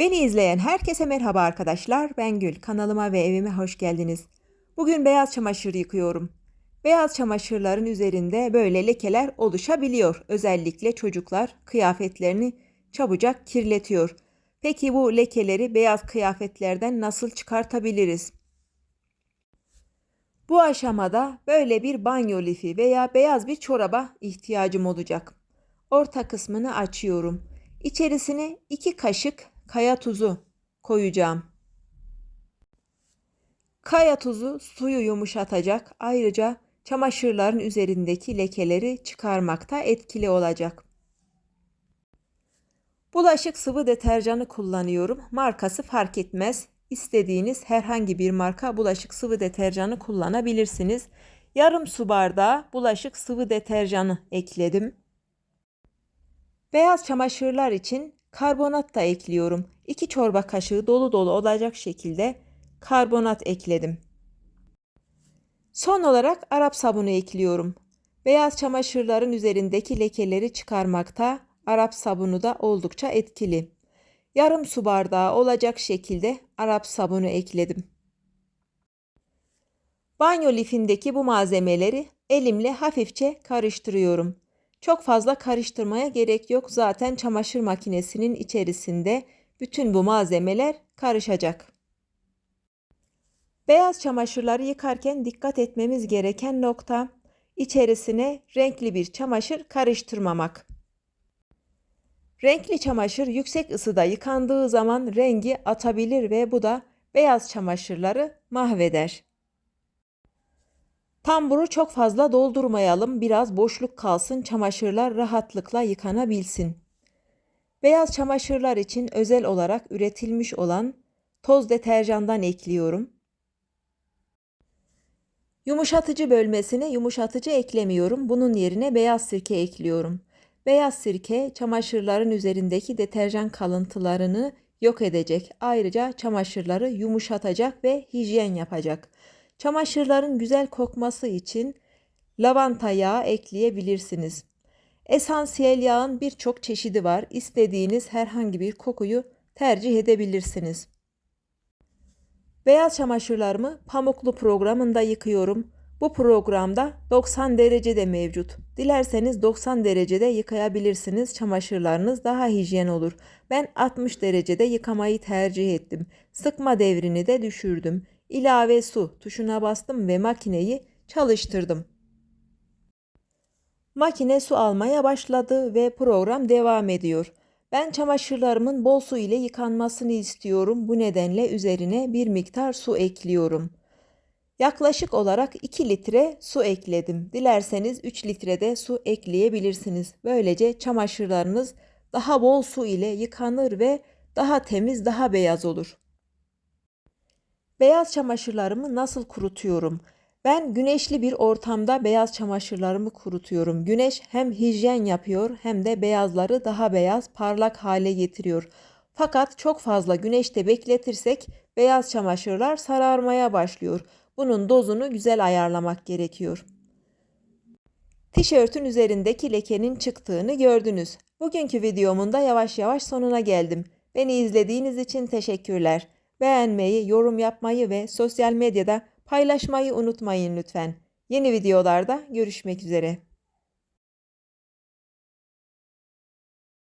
Beni izleyen herkese merhaba arkadaşlar. Ben Gül. Kanalıma ve evime hoş geldiniz. Bugün beyaz çamaşır yıkıyorum. Beyaz çamaşırların üzerinde böyle lekeler oluşabiliyor. Özellikle çocuklar kıyafetlerini çabucak kirletiyor. Peki bu lekeleri beyaz kıyafetlerden nasıl çıkartabiliriz? Bu aşamada böyle bir banyo lifi veya beyaz bir çoraba ihtiyacım olacak. Orta kısmını açıyorum. İçerisine 2 kaşık kaya tuzu koyacağım. Kaya tuzu suyu yumuşatacak. Ayrıca çamaşırların üzerindeki lekeleri çıkarmakta etkili olacak. Bulaşık sıvı deterjanı kullanıyorum. Markası fark etmez. İstediğiniz herhangi bir marka bulaşık sıvı deterjanı kullanabilirsiniz. Yarım su bardağı bulaşık sıvı deterjanı ekledim. Beyaz çamaşırlar için karbonat da ekliyorum. 2 çorba kaşığı dolu dolu olacak şekilde karbonat ekledim. Son olarak Arap sabunu ekliyorum. Beyaz çamaşırların üzerindeki lekeleri çıkarmakta Arap sabunu da oldukça etkili. Yarım su bardağı olacak şekilde Arap sabunu ekledim. Banyo lifindeki bu malzemeleri elimle hafifçe karıştırıyorum. Çok fazla karıştırmaya gerek yok. Zaten çamaşır makinesinin içerisinde bütün bu malzemeler karışacak. Beyaz çamaşırları yıkarken dikkat etmemiz gereken nokta içerisine renkli bir çamaşır karıştırmamak. Renkli çamaşır yüksek ısıda yıkandığı zaman rengi atabilir ve bu da beyaz çamaşırları mahveder. Tamburu çok fazla doldurmayalım. Biraz boşluk kalsın. Çamaşırlar rahatlıkla yıkanabilsin. Beyaz çamaşırlar için özel olarak üretilmiş olan toz deterjandan ekliyorum. Yumuşatıcı bölmesine yumuşatıcı eklemiyorum. Bunun yerine beyaz sirke ekliyorum. Beyaz sirke çamaşırların üzerindeki deterjan kalıntılarını yok edecek. Ayrıca çamaşırları yumuşatacak ve hijyen yapacak. Çamaşırların güzel kokması için lavanta yağı ekleyebilirsiniz. Esansiyel yağın birçok çeşidi var. İstediğiniz herhangi bir kokuyu tercih edebilirsiniz. Beyaz çamaşırlarımı pamuklu programında yıkıyorum. Bu programda 90 derecede mevcut. Dilerseniz 90 derecede yıkayabilirsiniz. Çamaşırlarınız daha hijyen olur. Ben 60 derecede yıkamayı tercih ettim. Sıkma devrini de düşürdüm. İlave su tuşuna bastım ve makineyi çalıştırdım. Makine su almaya başladı ve program devam ediyor. Ben çamaşırlarımın bol su ile yıkanmasını istiyorum. Bu nedenle üzerine bir miktar su ekliyorum. Yaklaşık olarak 2 litre su ekledim. Dilerseniz 3 litre de su ekleyebilirsiniz. Böylece çamaşırlarınız daha bol su ile yıkanır ve daha temiz, daha beyaz olur. Beyaz çamaşırlarımı nasıl kurutuyorum? Ben güneşli bir ortamda beyaz çamaşırlarımı kurutuyorum. Güneş hem hijyen yapıyor hem de beyazları daha beyaz, parlak hale getiriyor. Fakat çok fazla güneşte bekletirsek beyaz çamaşırlar sararmaya başlıyor. Bunun dozunu güzel ayarlamak gerekiyor. Tişörtün üzerindeki lekenin çıktığını gördünüz. Bugünkü videomun da yavaş yavaş sonuna geldim. Beni izlediğiniz için teşekkürler. Beğenmeyi, yorum yapmayı ve sosyal medyada paylaşmayı unutmayın lütfen. Yeni videolarda görüşmek üzere.